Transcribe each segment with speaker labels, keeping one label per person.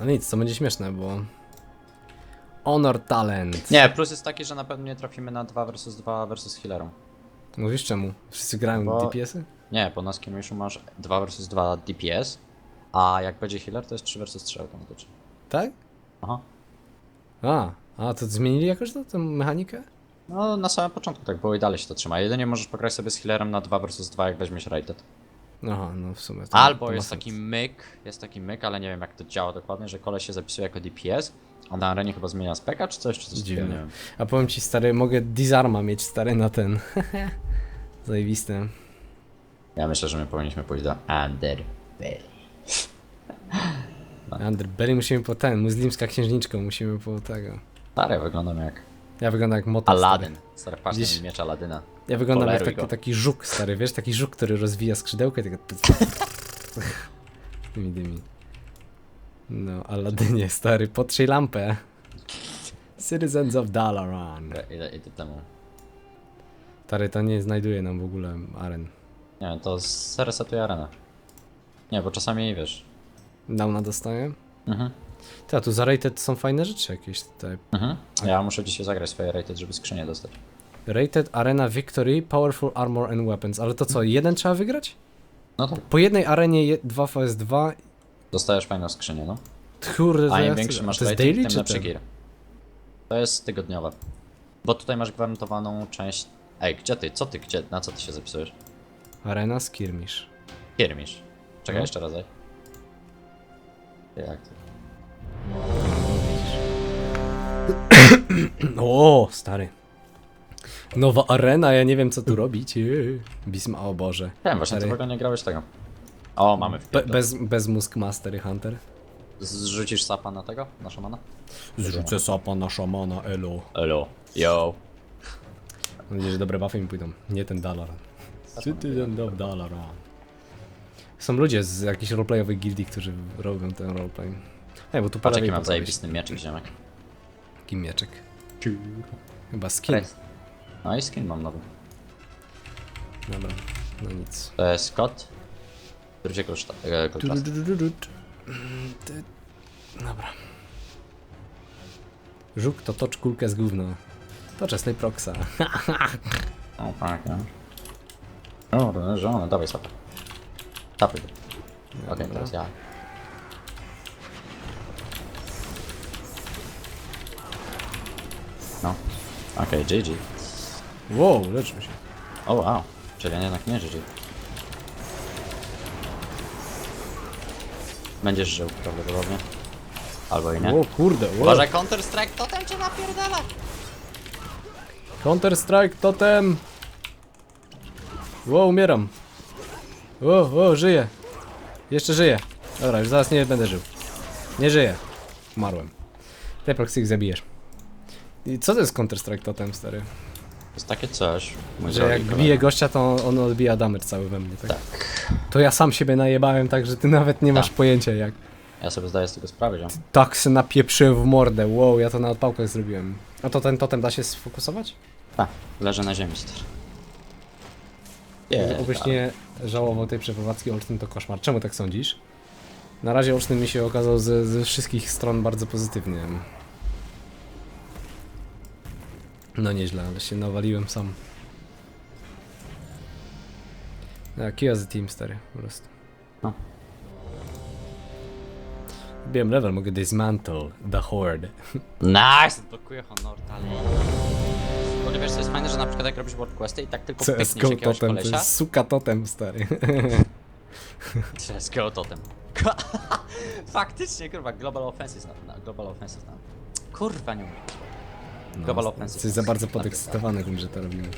Speaker 1: No nic, to będzie śmieszne, bo... Honor Talent.
Speaker 2: Nie, plus jest taki, że na pewno nie trafimy na 2 versus 2 versus healerą.
Speaker 1: Mówisz czemu? Wszyscy grają
Speaker 2: Bo-
Speaker 1: DPS-y?
Speaker 2: Nie, po nas Kimiszu masz 2 versus 2 DPS, a jak będzie healer to jest 3 versus 3 automatycznie.
Speaker 1: Tak?
Speaker 2: Aha.
Speaker 1: A, a to zmienili jakoś to, tę mechanikę?
Speaker 2: No na samym początku tak było i dalej się to trzyma. Jedynie możesz pograć sobie z healerem na 2 versus 2 jak weźmiesz rated.
Speaker 1: Aha, no w sumie. To,
Speaker 2: Albo
Speaker 1: ma
Speaker 2: jest
Speaker 1: sens.
Speaker 2: taki myk, jest taki myk, ale nie wiem jak to działa dokładnie, że koleś się zapisuje jako DPS, a na arenie chyba zmienia speka czy coś, czy coś takiego, nie
Speaker 1: Dziwne.
Speaker 2: wiem.
Speaker 1: A powiem ci stary, mogę Disarma mieć stary na ten. Zajebiste.
Speaker 2: Ja myślę, że my powinniśmy pójść do Underbelly.
Speaker 1: Underberry musimy po ten, muslimska księżniczka, musimy po tego.
Speaker 2: Stary, wyglądam jak
Speaker 1: Ja wyglądam jak motor
Speaker 2: Aladdin.
Speaker 1: stary.
Speaker 2: Patrz
Speaker 1: Widzisz?
Speaker 2: miecz Aladyna.
Speaker 1: Ja wyglądam jak
Speaker 2: Poleruj
Speaker 1: taki,
Speaker 2: go.
Speaker 1: taki żuk stary, wiesz? Taki żuk, który rozwija skrzydełka i tego... Tymi dymi. No, Aladynie stary, potrzyj lampę. Citizens of Dalaran.
Speaker 2: Ile, ile temu?
Speaker 1: Stary, to nie znajduje nam w ogóle aren.
Speaker 2: Nie to zresetuje arenę. Nie, bo czasami wiesz.
Speaker 1: Downa dostaję?
Speaker 2: Mhm.
Speaker 1: Ty, a tu za rated są fajne rzeczy jakieś tutaj.
Speaker 2: Mhm. Ja muszę dzisiaj zagrać swoje rated, żeby skrzynię dostać.
Speaker 1: Rated Arena Victory, Powerful Armor and Weapons. Ale to co, jeden trzeba wygrać?
Speaker 2: No to
Speaker 1: Po jednej arenie je, 2 vs 2.
Speaker 2: dostajesz fajną skrzynię, no.
Speaker 1: Kurde, to
Speaker 2: A
Speaker 1: ja
Speaker 2: im
Speaker 1: chcę-
Speaker 2: większy masz
Speaker 1: to jest
Speaker 2: rating,
Speaker 1: daily
Speaker 2: tym
Speaker 1: czy
Speaker 2: lepszy
Speaker 1: ten?
Speaker 2: gear. To jest tygodniowe. Bo tutaj masz gwarantowaną część... Ej, gdzie ty? Co ty? Gdzie? Na co ty się zapisujesz?
Speaker 1: Arena Skirmish.
Speaker 2: Kiermisz. Czekaj,
Speaker 1: No.
Speaker 2: jeszcze raz, daj. Jak to?
Speaker 1: O, stary. Nowa arena, ja nie wiem co tu robić. Eee. Bisma, o Boże.
Speaker 2: Wiem, właśnie ty
Speaker 1: Stary.
Speaker 2: w ogóle nie grałeś tego. O, mamy w
Speaker 1: Be, bez, bez mózg Master i Hunter.
Speaker 2: Zrzucisz sapa na tego? Na szamana?
Speaker 1: Zrzucę sapa na szamana, elo.
Speaker 2: Elo. Yo.
Speaker 1: Mam nadzieję, że dobre buffy mi pójdą. Nie ten Dalaran. Citizen of Dalaran. Są ludzie z jakiejś roleplayowej gildii, którzy robią ten roleplay. Ej, bo tu
Speaker 2: Patrz jaki mam zajebisty mieczek, ziomek.
Speaker 1: Taki mieczek. Chyba skin.
Speaker 2: No i skin mam nowy.
Speaker 1: Dobra, no nic.
Speaker 2: To jest kot. Który cię koszta. E.
Speaker 1: Ty- Dobra. Żuk to tocz kulkę z gówna. Toczę Slayproxa.
Speaker 2: O, tak, no. O, żona, dawaj sapę. Tapy. Okej, teraz ja. No. Okej, GG.
Speaker 1: Wow, leczmy się.
Speaker 2: O wow. Czyli jednak nie GG. Będziesz żył prawdopodobnie. Albo i nie.
Speaker 1: O kurde, wow.
Speaker 2: Uważaj, Counter Strike, totem cię napierdala!
Speaker 1: Counter Strike totem. Wow, umieram. O, o, żyję. Jeszcze żyję. Dobra, już zaraz nie będę żył. Nie żyję. Umarłem. Ty proxy ich zabijesz. I co to jest Counter Strike totem, stary?
Speaker 2: To jest takie coś. Mój
Speaker 1: Że
Speaker 2: drogi
Speaker 1: jak bije gościa, to on odbija damage cały we mnie, tak?
Speaker 2: Tak.
Speaker 1: To ja sam siebie najebałem tak, że ty nawet nie masz
Speaker 2: Tak.
Speaker 1: pojęcia jak.
Speaker 2: Ja sobie zdaję z tego sprawę, ziom.
Speaker 1: Tak se napieprzyłem w mordę, wow, ja to na odpałkach zrobiłem. A to ten totem da się sfokusować?
Speaker 2: Tak, leżę na ziemi, stary. Nie,
Speaker 1: Obyś nie żałował tej przeprowadzki, Olsztyn to koszmar. Czemu tak sądzisz? Na razie Olsztyn mi się okazał ze, ze wszystkich stron bardzo pozytywnie. No nieźle, ale się nawaliłem sam. Ja, Kia the team stary, po prostu.
Speaker 2: No.
Speaker 1: Biłem level, mogę dismantle the horde.
Speaker 2: Nice! Blokuję honor. Bo wiesz, co jest fajne, że na przykład jak robisz world questy i tak tylko pykniesz
Speaker 1: CSGO
Speaker 2: jakiegoś
Speaker 1: totem, to
Speaker 2: kolesia.
Speaker 1: jest suka totem stary.
Speaker 2: CSGO totem. Faktycznie, kurwa, Global Offensive na, na Global Offensive na. Kurwa, nie umiem. Global Offensive.
Speaker 1: Jesteś za bardzo podekscytowany tym, że to robimy.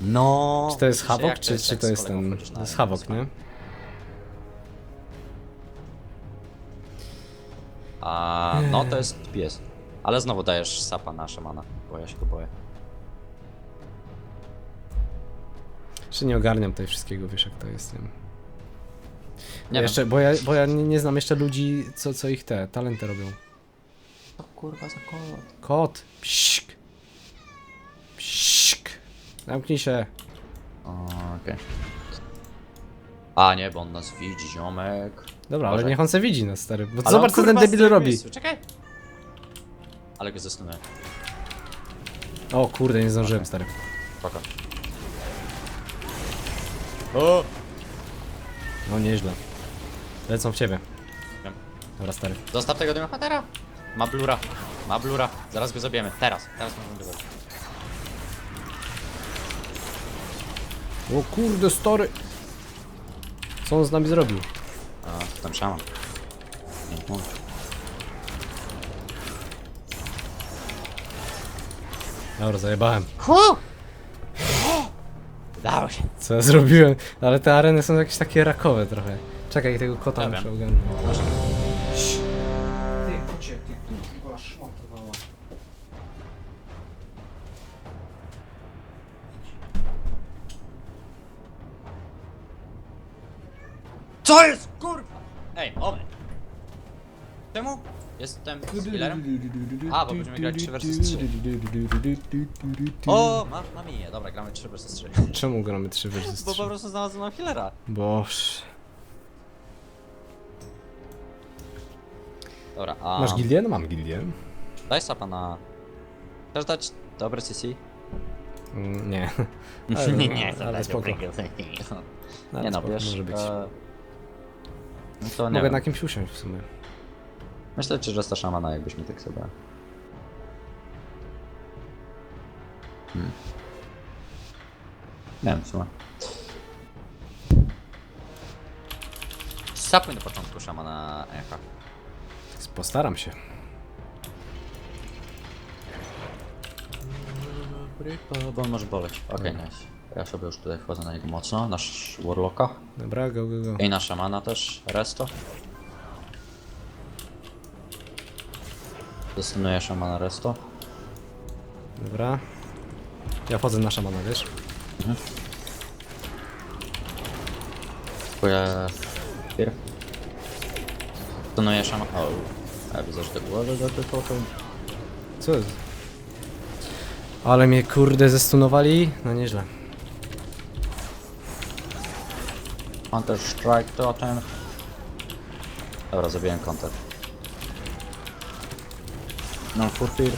Speaker 2: No.
Speaker 1: Czy to jest Havok,
Speaker 2: jak
Speaker 1: czy, czy
Speaker 2: jak
Speaker 1: to
Speaker 2: z
Speaker 1: jest
Speaker 2: kolegą
Speaker 1: ten...
Speaker 2: na
Speaker 1: To jest Havok, nie?
Speaker 2: A, no to jest pies. Ale znowu dajesz sapa na szamana, bo ja się go boję.
Speaker 1: Jeszcze nie ogarniam tutaj wszystkiego, wiesz jak to jest. Nie,
Speaker 2: Nie
Speaker 1: jeszcze, bo ja, bo ja nie, nie znam jeszcze ludzi, co, co ich te talenty robią.
Speaker 2: To kurwa za kot.
Speaker 1: Kot! Psik! Psik! Zamknij się.
Speaker 2: Okej. A nie, bo on nas widzi, ziomek.
Speaker 1: Dobra, ale niech on se widzi nas, stary. Bo
Speaker 2: Ale
Speaker 1: zobacz,
Speaker 2: on,
Speaker 1: co ten
Speaker 2: kurwa,
Speaker 1: debil robi.
Speaker 2: Czekaj. Ale go zastanę.
Speaker 1: O kurde, nie zdążyłem, stary.
Speaker 2: Spoko. O!
Speaker 1: No nieźle. Lecą w ciebie.
Speaker 2: Wiem.
Speaker 1: Dobra, stary.
Speaker 2: Zostaw tego Demohatera. Ma blura. Ma blura. Zaraz go zabijemy. Teraz. Teraz możemy go zabić.
Speaker 1: O kurde, stary. Co on z nami zrobił?
Speaker 2: A, tam szaman. Nie, no.
Speaker 1: Dobra, zajebałem.
Speaker 2: Udało się.
Speaker 1: Co ja zrobiłem? Ale te areny są jakieś takie rakowe trochę. Czekaj, tego kota
Speaker 2: Dobra.
Speaker 1: muszę ogarnąć.
Speaker 2: Proszę.
Speaker 1: Kurwa szmatowała.
Speaker 2: Co jest kurwa? Ej, moment. Czemu? Jestem healerem? A, bo będziemy grać 3 vs 3. O, ma, mam imię. Dobra, gramy 3 vs 3.
Speaker 1: Czemu gramy 3 vs
Speaker 2: Bo
Speaker 1: 3?
Speaker 2: po prostu znalazłem healera.
Speaker 1: Boż.
Speaker 2: Dobra, a...
Speaker 1: Masz gildię? No mam gildię.
Speaker 2: Daj sapa na... Chcesz dać dobre CC?
Speaker 1: Mm, Nie. Ale,
Speaker 2: nie,
Speaker 1: ale
Speaker 2: ale
Speaker 1: spoko.
Speaker 2: Nie
Speaker 1: Ale
Speaker 2: no,
Speaker 1: spoko,
Speaker 2: wiesz,
Speaker 1: Może być.
Speaker 2: e, No to nie
Speaker 1: Mogę
Speaker 2: wiem.
Speaker 1: na kimś usiąść w sumie.
Speaker 2: Myślę, że resta szamana jakbyś mi tak sobie... Hmm. Nie wiem, w sumie. Sapuj na początku szamana echa.
Speaker 1: Postaram się.
Speaker 2: Bo on może boleć. Okej, nice. Ja sobie już tutaj wchodzę na niego mocno, nasz warlocka.
Speaker 1: Dobra, go, go, go.
Speaker 2: I na szamana też, resto. Zastanuję szamana resto.
Speaker 1: Dobra. Ja wchodzę na szamana, wiesz?
Speaker 2: Dziękuję. Pier. Zastanuję szamana. O, ja widzę, że to było za tylko to.
Speaker 1: Co jest? Ale mnie kurde zestunowali? No nieźle.
Speaker 2: Counter strike totem. Dobra, zabiłem counter. No, furfir.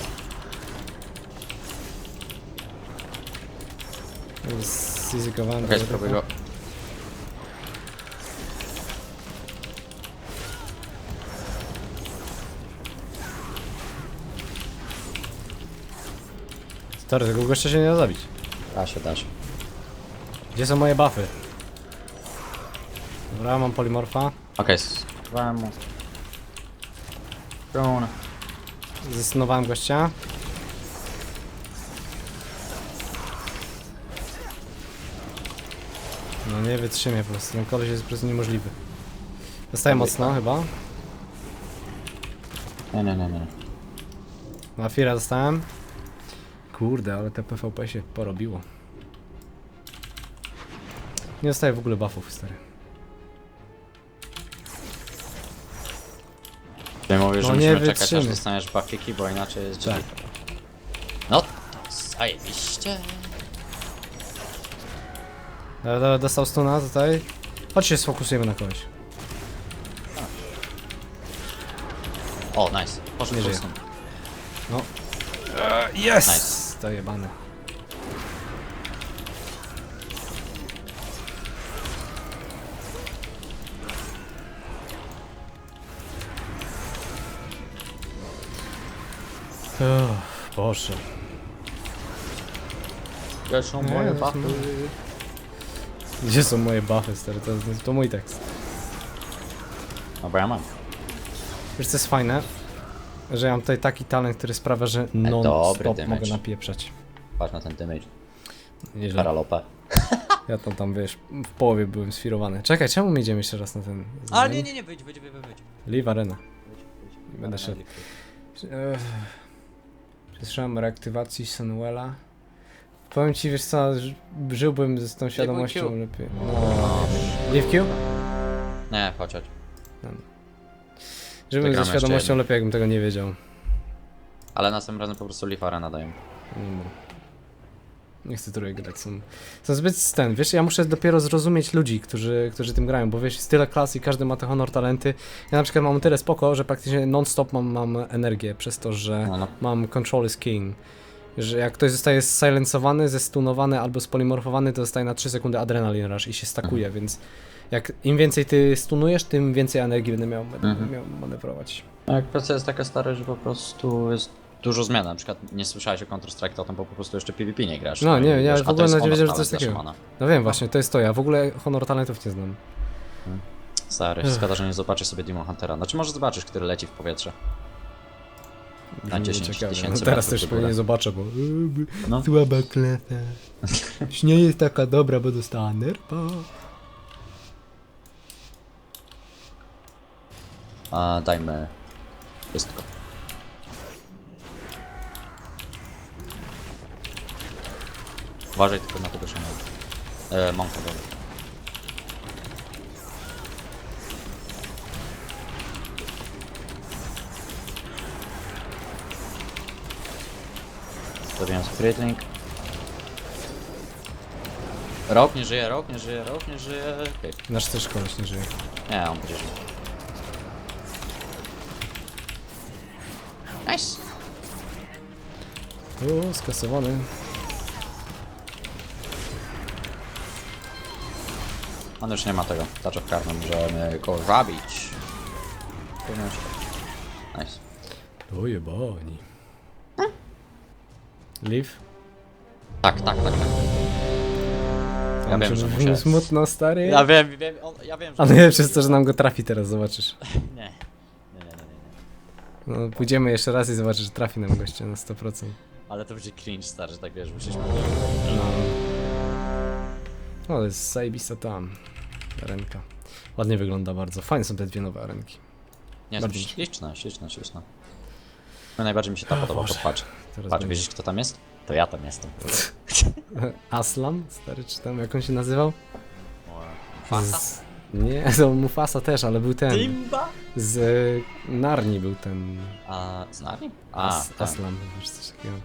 Speaker 1: Zryzykowałem.
Speaker 2: Okej, spróbuj go.
Speaker 1: Stary, tego gościa się nie da zabić.
Speaker 2: Da się, da się.
Speaker 1: Gdzie są moje buffy? Dobra, mam polimorfa.
Speaker 2: Okej, mu. Drone.
Speaker 1: Zestunowałem gościa. No nie wytrzymię po prostu, ten koleś jest po prostu niemożliwy. Dostaję mocno chyba.
Speaker 2: Nie, nie, nie, nie.
Speaker 1: Na Fira dostałem. Kurde, ale te PvP się porobiło. Nie dostaję w ogóle buffów, stary.
Speaker 2: Ty mówisz, że
Speaker 1: No nie
Speaker 2: musimy czekać aż
Speaker 1: wytrzymy.
Speaker 2: dostaniesz buffiki, bo inaczej jest
Speaker 1: Tak.
Speaker 2: GG. No, to zajebiście.
Speaker 1: Dobra, dobra, dostał stuna tutaj. Chodź się sfokusujemy na kogoś.
Speaker 2: O, nice. Poszedł
Speaker 1: Nie żyje. No. Yes! To jebane. Uff, Boże.
Speaker 2: Gdzie są moje
Speaker 1: to
Speaker 2: buffy?
Speaker 1: Gdzie są moje buffy, stary? To, to mój tekst.
Speaker 2: Dobra, ja mam.
Speaker 1: Wiesz co jest fajne? Że ja mam tutaj taki talent, który sprawia, że
Speaker 2: dobry
Speaker 1: non-stop
Speaker 2: damage.
Speaker 1: mogę napieprzać.
Speaker 2: Patrz na ten damage.
Speaker 1: Nieźle.
Speaker 2: Paralopę.
Speaker 1: Ja to tam, wiesz, w połowie byłem sfirowany. Czekaj, czemu my idziemy jeszcze raz na ten...
Speaker 2: Ale nie, nie, nie, wyjdź, wyjdź, wyjdź, wyjdź.
Speaker 1: Live Arena.
Speaker 2: wyjdź.
Speaker 1: Będę szedł. Ech. Słyszałem o reaktywacji Sunwella. Powiem ci, wiesz co, ż- żyłbym z tą świadomością
Speaker 2: Q.
Speaker 1: lepiej. No. Live Q?
Speaker 2: Nie, chodź, chodź.
Speaker 1: Żyłbym ze
Speaker 2: jeszcze
Speaker 1: świadomością
Speaker 2: jedno.
Speaker 1: lepiej, jakbym tego nie wiedział.
Speaker 2: Ale następnym razem po prostu Leaf Arena dają.
Speaker 1: Nie chcę trójek grać, są, są zbyt ten, wiesz, ja muszę dopiero zrozumieć ludzi, którzy, którzy tym grają, bo wiesz, jest tyle klas i każdy ma te honor talenty. Ja na przykład mam tyle spoko, że praktycznie non-stop mam, mam energię przez to, że
Speaker 2: No, no.
Speaker 1: mam control is king. Że jak ktoś zostaje silencowany, zestunowany albo spolimorfowany, to dostaje na 3 sekundy adrenalin rush i się stakuje, więc jak im więcej ty stunujesz, tym więcej energii będę miał, będę
Speaker 2: Mhm.
Speaker 1: miał manewrować.
Speaker 2: No, Jak kwestia jest taka stara, że po prostu jest dużo zmian. Na przykład nie słyszałeś o Counter-Strike Totem, bo po prostu jeszcze PvP nie grasz.
Speaker 1: No,
Speaker 2: i
Speaker 1: nie, ja
Speaker 2: wiesz,
Speaker 1: w
Speaker 2: a
Speaker 1: ogóle
Speaker 2: to jest
Speaker 1: nawet nie wiedziałem, że
Speaker 2: honor
Speaker 1: coś
Speaker 2: talent dla
Speaker 1: takiego.
Speaker 2: szamana.
Speaker 1: No wiem właśnie, to jest to, ja w ogóle honor talentów nie znam.
Speaker 2: Stary,
Speaker 1: Ech.
Speaker 2: szkoda, że nie zobaczysz sobie Demon Huntera. Znaczy może zobaczysz, który leci w powietrze. Na 10
Speaker 1: Ciekawe.
Speaker 2: tysięcy
Speaker 1: no, teraz też pewnie zobaczę, bo
Speaker 2: No.
Speaker 1: słaba klasa. Już nie jest taka dobra, bo dostała nerpa.
Speaker 2: A dajmy wszystko. Uważaj tylko na tego szamana. E, Monka, dobra. Zrobiłem Spritlink. Rok nie żyje, rok nie żyje, rok nie żyje. Okej.
Speaker 1: Nasz też koleś nie żyje.
Speaker 2: Nie, on będzie żył. Nice.
Speaker 1: O, skasowany.
Speaker 2: On już nie ma tego. Touch of Karma, możemy go robić. Nice.
Speaker 1: Ojebani. Liv?
Speaker 2: Tak, tak, tak, tak. Ja wiem, że muszę...
Speaker 1: Smutno, stary.
Speaker 2: Ja wiem, wiem, on, ja wiem, że...
Speaker 1: A najlepsze jest to, że nam go trafi teraz, zobaczysz.
Speaker 2: Nie. Nie, nie, nie, nie, nie.
Speaker 1: No, pójdziemy jeszcze raz i zobaczysz, że trafi nam gościa na 100%.
Speaker 2: Ale to będzie cringe, stary, że tak wiesz, musisz...
Speaker 1: No. No, to jest zajebista tam. Arenka. Ładnie wygląda bardzo. Fajne są te dwie nowe arenki.
Speaker 2: Nie,
Speaker 1: Bardzo się-
Speaker 2: śliczne, śliczne, śliczne. No najbardziej mi się ta podoba,
Speaker 1: Boże.
Speaker 2: bo patrz.
Speaker 1: Teraz
Speaker 2: Patrz,
Speaker 1: będzie.
Speaker 2: widzisz kto tam jest? To ja tam jestem.
Speaker 1: Aslan? Stary, czy tam, jak on się nazywał? Z... Nie, to Mufasa też, ale był ten.
Speaker 2: Timba?
Speaker 1: Z y, Narni był ten.
Speaker 2: A, z nami? A,
Speaker 1: As,
Speaker 2: tak.
Speaker 1: Aslan, wiesz coś takiego.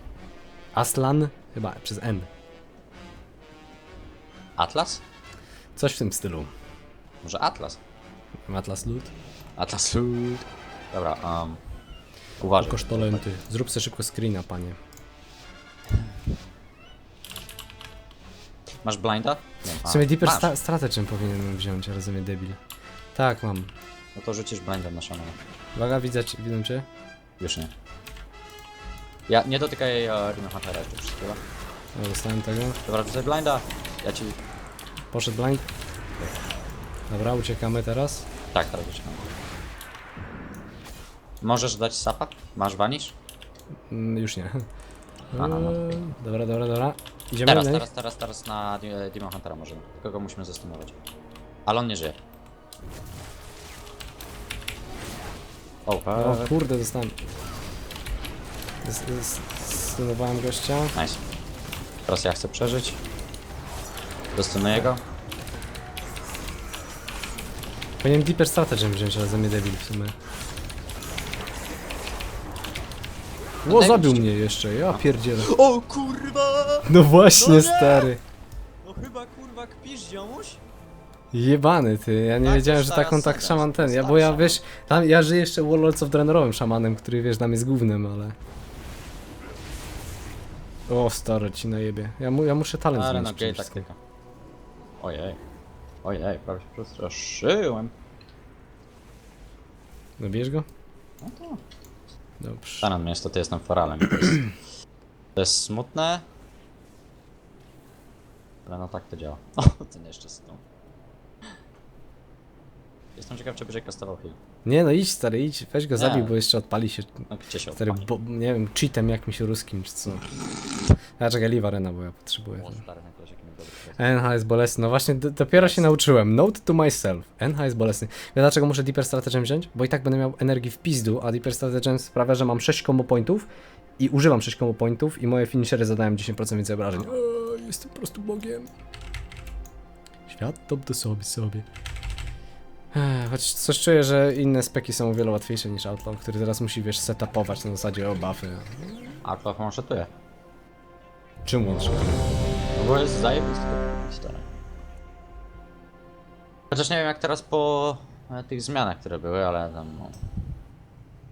Speaker 1: Aslan? Chyba przez N.
Speaker 2: Atlas?
Speaker 1: Coś w tym stylu.
Speaker 2: Może Atlas?
Speaker 1: Atlas Lud?
Speaker 2: Atlas Food. Dobra, um, uważaj.
Speaker 1: Kosztolenty. Zrób sobie szybko screena, panie.
Speaker 2: Masz blinda? Nie.
Speaker 1: W sumie Deeper
Speaker 2: masz.
Speaker 1: sta powinienem wziąć, rozumiem, debil. Tak, mam.
Speaker 2: No to rzucisz blindem na szamana.
Speaker 1: Uwaga, widzę cię, widzę cię.
Speaker 2: Już nie. Ja nie dotykaj uh, Rino Huntera jeszcze wszystkiego.
Speaker 1: Ja dostałem tego.
Speaker 2: Dobra, rzucaj blinda. Ja ci...
Speaker 1: Poszedł blind. Dobra, uciekamy teraz.
Speaker 2: Tak, teraz uciekam. Możesz dać sapa? Masz vanish?
Speaker 1: Mm, już nie.
Speaker 2: Aha, no.
Speaker 1: Eee, Dobra, dobra, dobra. Idziemy
Speaker 2: Teraz,
Speaker 1: na nich?
Speaker 2: teraz, teraz, teraz na Demon Huntera możemy. Tylko go musimy zastunować. Ale on nie żyje. O,
Speaker 1: O kurde, dostałem. Z- gościa.
Speaker 2: Nice. Teraz ja chcę przeżyć. Dostanuję go.
Speaker 1: Powinienem Deeper Strategen wziąć, ale za mnie debil w sumie. O,
Speaker 2: daj
Speaker 1: zabił mnie jeszcze, ja pierdzielę.
Speaker 2: O kurwa!
Speaker 1: No właśnie,
Speaker 2: No nie!
Speaker 1: stary.
Speaker 2: No chyba kurwa kpisz ziomuś?
Speaker 1: Jebany ty, ja nie
Speaker 2: Tak,
Speaker 1: wiedziałem, że
Speaker 2: stara
Speaker 1: taką tak
Speaker 2: saga,
Speaker 1: szaman ten. Ja,
Speaker 2: stary
Speaker 1: bo ja
Speaker 2: szaman.
Speaker 1: wiesz, tam, ja żyję jeszcze Warlords of Draenorowym szamanem, który wiesz, tam jest głównym, ale. O, stary, ci najebie. Ja, mu, ja muszę talent
Speaker 2: Ale
Speaker 1: zmienić
Speaker 2: no
Speaker 1: przede wszystkim.
Speaker 2: taktyka. Ojej. Ojej, prawie się przestraszyłem.
Speaker 1: No bierz go?
Speaker 2: No to...
Speaker 1: Dobrze.
Speaker 2: Staram niestety jestem foralem. To jest, to jest smutne. Ale no tak to działa. O, nie jeszcze z tą. Jestem ciekaw, czy będzie kastował heal.
Speaker 1: Nie no, idź stary, idź, weź go
Speaker 2: Nie.
Speaker 1: zabij, bo jeszcze odpali się
Speaker 2: No gdzie się
Speaker 1: stary,
Speaker 2: odpali?
Speaker 1: bo, nie wiem, cheatem jakimś ruskim czy co. Ja czekaj, Liv Arena, bo ja potrzebuję.
Speaker 2: O, stary, na.
Speaker 1: NH jest bolesny. No właśnie, d- dopiero się nauczyłem. Note to myself. NH jest bolesny. Wiesz dlaczego muszę Deeper Strategen wziąć? Bo i tak będę miał energii w pizdu, a Deeper Strategen sprawia, że mam 6 combo pointów i używam 6 combo pointów i moje finishery zadają 10% więcej obrażeń. Eee, jestem po prostu bogiem. Świat top to sobie, sobie. Ech, Choć coś czuję, że inne speki są o wiele łatwiejsze niż Outlaw, który teraz musi, wiesz, setupować na zasadzie o buffy.
Speaker 2: A, to on szetuje.
Speaker 1: Czym on szukuje?
Speaker 2: No bo jest zajebisty stary. Chociaż nie wiem jak teraz po e, tych zmianach, które były, ale tam no...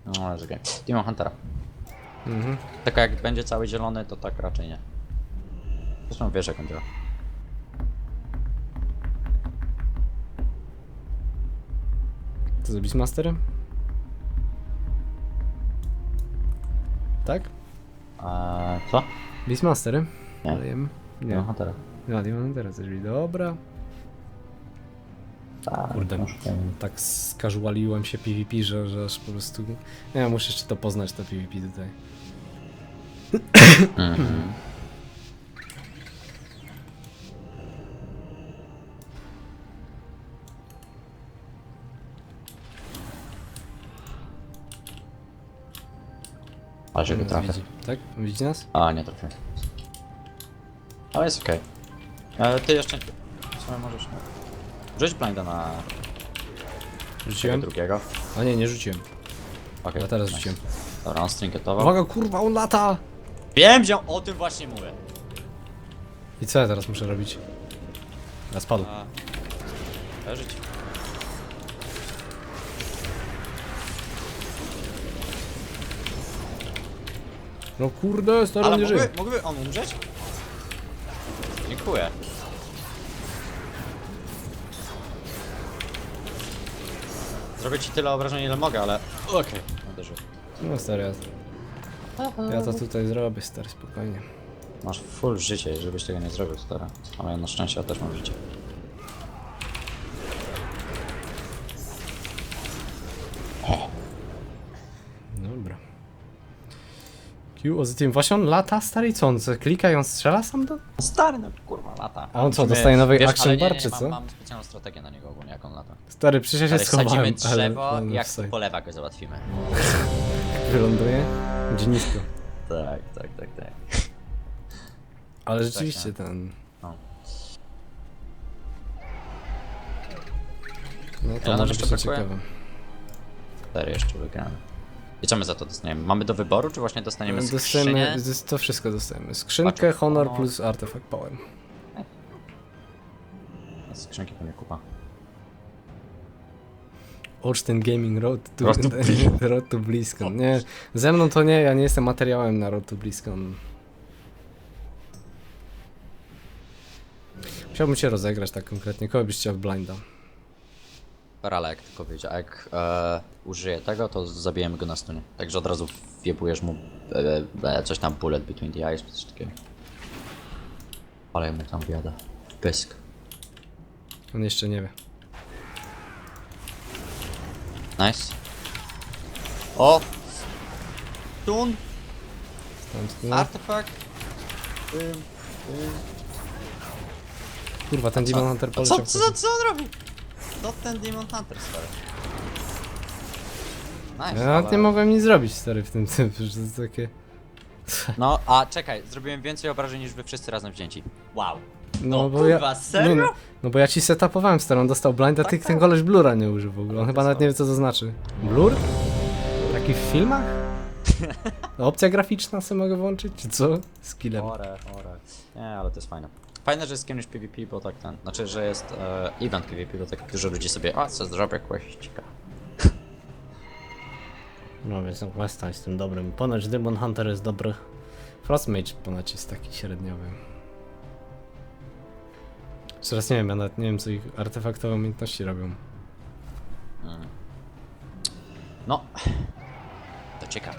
Speaker 2: No, ale czekaj. Demon Huntera.
Speaker 1: Mhm.
Speaker 2: Tylko jak będzie cały zielony, to tak raczej nie. Zresztą wiesz jak on działa.
Speaker 1: Co z Beastmasterem? Tak?
Speaker 2: Eee, co?
Speaker 1: Beastmasterem?
Speaker 2: Nie.
Speaker 1: Lejemy? Nie.
Speaker 2: Demon Huntera.
Speaker 1: No, Demon teraz dobra.
Speaker 2: Tak,
Speaker 1: Kurde,
Speaker 2: troszkę.
Speaker 1: tak skażualiłem się PvP, że, że aż po prostu... Nie wiem, muszę jeszcze to poznać, to PvP tutaj.
Speaker 2: Mhm. Go
Speaker 1: Nas
Speaker 2: trafię.
Speaker 1: widzi. Tak? Widzi nas?
Speaker 2: A, nie trafię. Ale jest okej. Ale ty jeszcze... W sumie możesz... Rzuć blinda na
Speaker 1: Rzuciłem?
Speaker 2: drugiego.
Speaker 1: A nie, nie rzuciłem.
Speaker 2: Okej.
Speaker 1: Ja teraz rzuciłem.
Speaker 2: Dobra, on strinketował.
Speaker 1: Uwaga, kurwa, on lata!
Speaker 2: Wiem, że o tym właśnie mówię.
Speaker 1: I co ja teraz muszę robić? Ja spadł.
Speaker 2: A... Leżyć.
Speaker 1: No kurde, stary,
Speaker 2: Ale
Speaker 1: on nie żyje.
Speaker 2: mógłby, mógłby on umrzeć? Dziękuję. Zrobię ci tyle obrażeń ile mogę, ale... Okej. Uderzył.
Speaker 1: No stary, ja... Ja to tutaj zrobię, stary, spokojnie.
Speaker 2: Masz full życie, żebyś tego nie zrobił, stara. Ale na szczęście ja też mam życie.
Speaker 1: Dobra. Q, o tym właśnie on lata, stary, i co on? co, Klika i on strzela sam do...
Speaker 2: Stary, no kurwa, lata.
Speaker 1: A on co, dostaje nowy
Speaker 2: Wiesz,
Speaker 1: action
Speaker 2: ale nie,
Speaker 1: bar,
Speaker 2: nie,
Speaker 1: czy
Speaker 2: mam,
Speaker 1: co?
Speaker 2: Mam specjalną strategię na niego ogólnie, jak on lata.
Speaker 1: Stary, przecież ja się
Speaker 2: wsadzimy
Speaker 1: schowałem,
Speaker 2: drzewo
Speaker 1: ale...
Speaker 2: i jak tu polewa go załatwimy.
Speaker 1: Wyląduje? Gdzie nisko.
Speaker 2: Tak, tak, tak, tak.
Speaker 1: Ale rzeczywiście ten...
Speaker 2: No.
Speaker 1: No to
Speaker 2: nam
Speaker 1: może
Speaker 2: jeszcze
Speaker 1: być
Speaker 2: brakuje?
Speaker 1: ciekawe.
Speaker 2: Cztery jeszcze wygramy. I co my za to dostaniemy? Mamy do wyboru, czy właśnie dostaniemy
Speaker 1: Dostajemy,
Speaker 2: skrzynię?
Speaker 1: zys- to wszystko dostajemy. Skrzynkę, honor
Speaker 2: honor.
Speaker 1: plus artefakt power.
Speaker 2: Skrzynki pewnie kupa.
Speaker 1: Olsztyn Gaming Road to,
Speaker 2: Road to
Speaker 1: Road to BlizzCon. Nie, ze mną to nie, ja nie jestem materiałem na Road to BlizzCon. Chciałbym się rozegrać tak konkretnie. Kogo byś chciał w blinda?
Speaker 2: Parala jak tylko wyjdzie, a jak e, użyję tego, to zabijemy go na stunie. Także od razu wjebujesz mu e, e, coś tam bullet between the eyes, coś takiego. Ale mu tam wjada. Pysk.
Speaker 1: On jeszcze nie wie.
Speaker 2: Nice. O! Stun!
Speaker 1: Stąd.
Speaker 2: Artefakt!
Speaker 1: Kurwa, ten Demon Hunter
Speaker 2: Co,
Speaker 1: poleciał.
Speaker 2: co, co on robi? To ten Demon Hunter, stary. Nice,
Speaker 1: Ja nawet
Speaker 2: ale-
Speaker 1: nie mogłem nic zrobić, stary, w tym tym, że to jest takie...
Speaker 2: No, a czekaj, zrobiłem więcej obrażeń niż wy wszyscy razem wzięci. Wow.
Speaker 1: No,
Speaker 2: O
Speaker 1: bo
Speaker 2: kurwa,
Speaker 1: ja...
Speaker 2: serio?
Speaker 1: No, no bo ja ci setupowałem, stary, on dostał blinda, ty
Speaker 2: Tak,
Speaker 1: ten
Speaker 2: tak.
Speaker 1: koleś blura nie użył w ogóle. On chyba nawet nie wie, co to znaczy. Blur? Taki w filmach? Opcja graficzna sobie mogę włączyć, czy co? Z killem.
Speaker 2: Ore, ore. Nie, ale to jest fajne. Fajne, że jest kimś PvP, bo tak ten. Znaczy, że jest e, event PvP, bo tak dużo ludzi sobie. A, co zrobię questika.
Speaker 1: No więc no, Questa jest tym dobrym. Ponoć Demon Hunter jest dobry. Frostmage ponoć jest taki średniowy. Jeszcze raz nie wiem, ja nawet nie wiem co ich artefaktowe umiejętności robią.
Speaker 2: No. To ciekawe.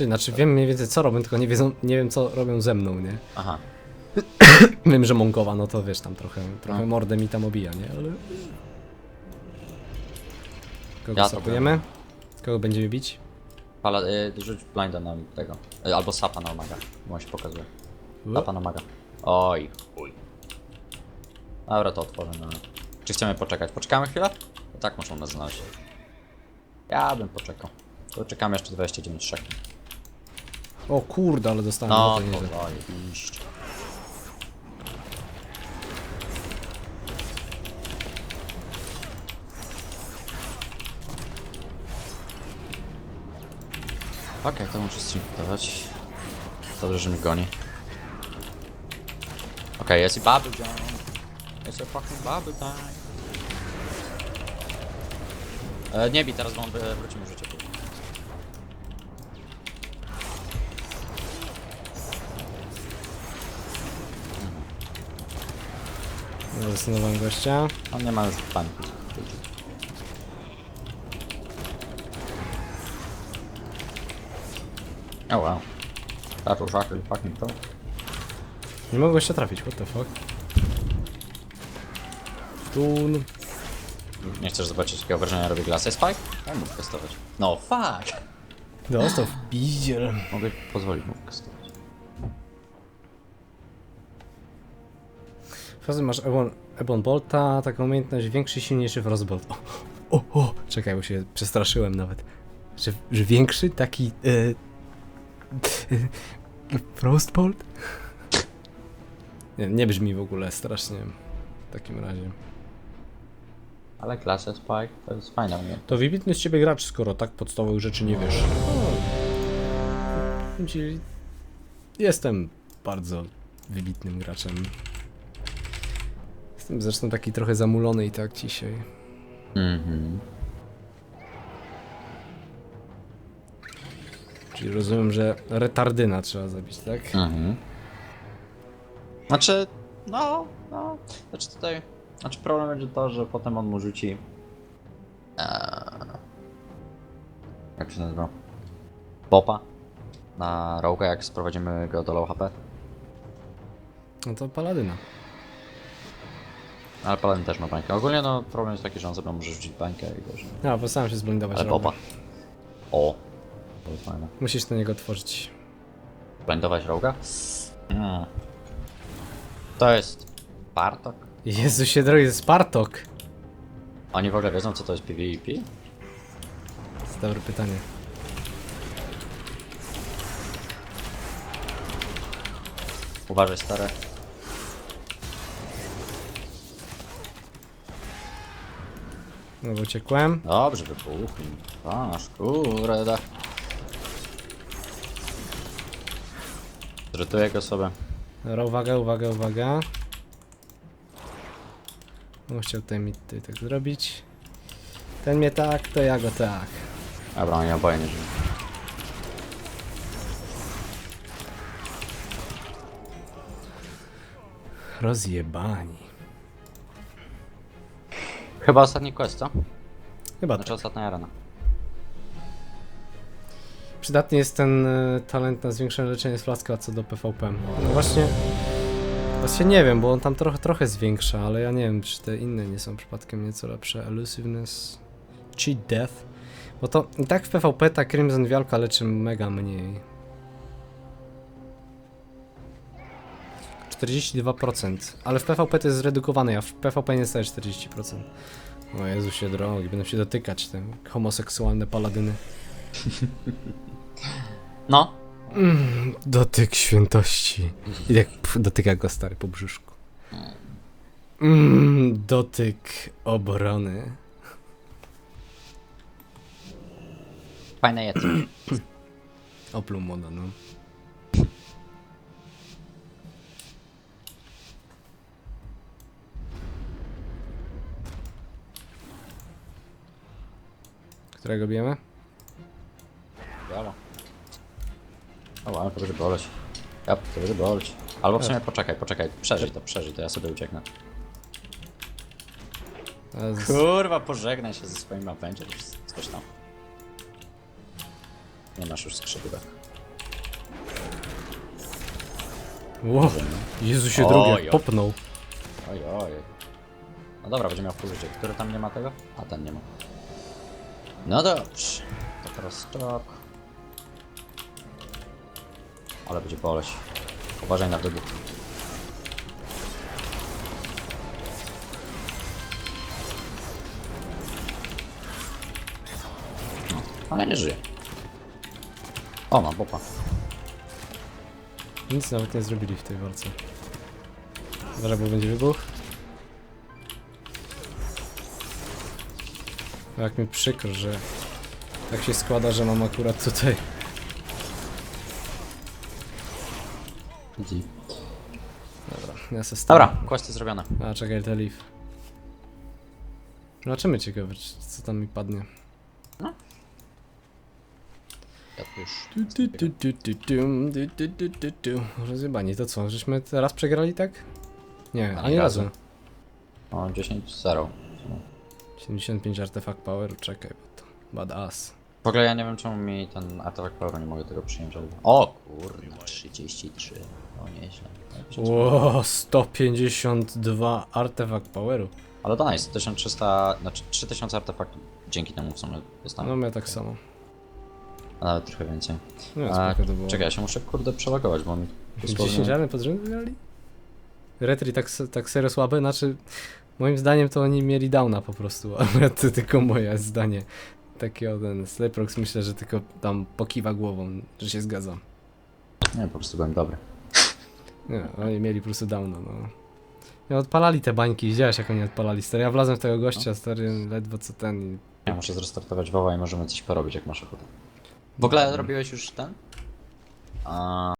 Speaker 1: Czyli znaczy wiem mniej więcej co robią, tylko nie, wiedzą, nie wiem co robią ze mną, nie?
Speaker 2: Aha.
Speaker 1: Wiem, że Monkowa, no to wiesz, tam trochę, trochę
Speaker 2: No.
Speaker 1: mordę mi tam obija, nie? Ale... Kogo
Speaker 2: Ja to
Speaker 1: sapujemy? Kogo będziemy bić?
Speaker 2: Ale y, rzuć blinda na tego. Y, albo sapa na maga. Bo on się pokazuje. Sapa na maga. Oj, chuj. Dobra, to otworzę. No. Czy chcemy poczekać? Poczekamy chwilę? Tak muszą nas znaleźć. Ja bym poczekał. To czekamy jeszcze 29 sekund.
Speaker 1: O kurde, ale dostałem
Speaker 2: No,
Speaker 1: to nieźle.
Speaker 2: to zajebiście. Okej, to muszę streamować. Dobrze, że mnie goni. Okej, jest i Bubble Jam. Jest i fucking Bubble Time. E, nie bij teraz, bo on wy- wróci mi życie.
Speaker 1: No, Zastanowałem gościa.
Speaker 2: On nie ma paniki. Oh wow. That was actually fucking pro.
Speaker 1: Nie mogę gościa trafić, what the fuck. Tun.
Speaker 2: Nie chcesz zobaczyć jakiego wrażenia robi Glass Spike? Ja mógł testować. No fuck!
Speaker 1: Dostał w pizdziel.
Speaker 2: Mogę pozwolić mu testować.
Speaker 1: Czasem masz Ebon, Ebon Bolta, taką umiejętność większy, silniejszy Frostbolt. O, o, o, czekaj, bo się przestraszyłem nawet. Że, że większy, taki... E, e, Frostbolt? Nie, nie brzmi w ogóle strasznie w takim razie.
Speaker 2: Ale Glass Spike to jest fajna umiejętność.
Speaker 1: To wybitny z ciebie gracz, skoro tak podstawowych rzeczy nie wiesz. Powiem ci, Jestem bardzo wybitnym graczem. Jestem zresztą taki trochę zamulony i tak dzisiaj.
Speaker 2: Mhm.
Speaker 1: Czyli rozumiem, że retardyna trzeba zabić, tak?
Speaker 2: Mhm. Znaczy, no, no. Znaczy tutaj. Znaczy problem będzie to, że potem on mu rzuci. Eee, jak się nazywa? Popa. Na roga, jak sprowadzimy go do low HP.
Speaker 1: No to paladyna.
Speaker 2: Ale Paladin też ma bańkę. Ogólnie no problem jest taki, że on sobie może rzucić bańkę i wiesz.
Speaker 1: Ja, postaram się zblindować
Speaker 2: Ale popa. O. To jest fajne.
Speaker 1: Musisz do niego otworzyć.
Speaker 2: Blendować roga? Mm. To jest Bartok.
Speaker 1: Jezusie drogi, to jest Spartok.
Speaker 2: Oni w ogóle wiedzą co to jest PvP?
Speaker 1: To jest dobre pytanie.
Speaker 2: Uważaj stare.
Speaker 1: No bo uciekłem.
Speaker 2: Dobrze, wybuchł. Aż kurde. Zrytuję go sobie.
Speaker 1: Dobra, uwaga, uwaga, uwaga. No chciał tutaj mi tutaj tak zrobić. Ten mnie tak, to ja go tak.
Speaker 2: Dobra, oni oboje nie żyją.
Speaker 1: Rozjebani.
Speaker 2: Chyba ostatni quest, co?
Speaker 1: Chyba
Speaker 2: Znaczy
Speaker 1: tak.
Speaker 2: ostatnia arena.
Speaker 1: Przydatny jest ten e, talent na zwiększone leczenie z flaska co do PvP. No właśnie... Właśnie nie wiem, bo on tam trochę, trochę zwiększa, ale ja nie wiem, czy te inne nie są przypadkiem nieco lepsze. Elusiveness... Cheat Death. Bo to i tak w PvP ta Crimson Wialka leczy mega mniej. 42%, ale w PvP to jest zredukowane, a w PvP nie staje 40%. O Jezusie drogi, będą się dotykać te homoseksualne paladyny.
Speaker 2: No.
Speaker 1: Dotyk świętości. I pff, dotyka go stary po brzuszku. Mm, dotyk obrony.
Speaker 2: Fajne jedzą.
Speaker 1: Opluł moda, no. Którego bijemy?
Speaker 2: Bialo. O, ale to będzie boleć. Ja, to będzie boleć. Albo w sumie poczekaj, poczekaj. Przeżyj to, przeżyj to, ja sobie ucieknę.
Speaker 1: A z-
Speaker 2: Kurwa, pożegnaj się ze swoim Avengers. Coś tam. Nie masz już skrzydełek.
Speaker 1: Wow, Jezusie
Speaker 2: Oj,
Speaker 1: drogie,
Speaker 2: oj.
Speaker 1: popnął.
Speaker 2: Oj, oj. No dobra, będzie miał full życie. Który tam nie ma tego? A ten nie ma. No dobrze. To teraz czok. Ale będzie boleć. Uważaj na wybuch. No, ale nie żyje. O, mam popa.
Speaker 1: Nic nawet nie zrobili w tej walce. Uważaj, bo będzie wybuch. Jak mi przykro, że tak się składa, że mam akurat tutaj.
Speaker 2: Dziw.
Speaker 1: Dobra, ja se stawiam.
Speaker 2: Dobra, questy zrobione.
Speaker 1: A czekaj, te leaf. Zobaczymy ciekawe, co tam mi padnie. No.
Speaker 2: Ja tu już.
Speaker 1: Tu. Rozjebani, to co, żeśmy teraz przegrali tak? Nie,
Speaker 2: ani
Speaker 1: razu.
Speaker 2: razu. O, 10-0.
Speaker 1: 75 artefakt power, czekaj, bo to badass.
Speaker 2: W ogóle ja nie wiem czemu mi ten artefakt power nie mogę tego przyjąć. ale- O kurwa, 33. O nieźle.
Speaker 1: Ło, 152 artefakt poweru.
Speaker 2: Ale to nice, 1300, znaczy 3000 artefaktów dzięki temu w sumie
Speaker 1: No
Speaker 2: dostałem.
Speaker 1: mnie tak samo.
Speaker 2: A nawet trochę więcej.
Speaker 1: No,
Speaker 2: A,
Speaker 1: spoko to było.
Speaker 2: czekaj, ja się muszę kurde przelogować, bo mi
Speaker 1: 10
Speaker 2: dosłownie...
Speaker 1: żadne pod rząd wygrali? Retri tak, tak serio słabe, znaczy moim zdaniem to oni mieli downa po prostu, ale to tylko moje zdanie. Takiego ten Sleprox myślę, że tylko tam pokiwa głową, że się zgadza.
Speaker 2: Nie, po prostu byłem dobry.
Speaker 1: Nie, oni mieli po prostu downa, no. Ja odpalali te bańki, widziałeś jak oni odpalali, stary, ja wlazłem w tego gościa, stary, ledwo co ten i...
Speaker 2: Ja muszę zrestartować WoWa i możemy coś porobić jak masz ochotę. W ogóle robiłeś już ten? A,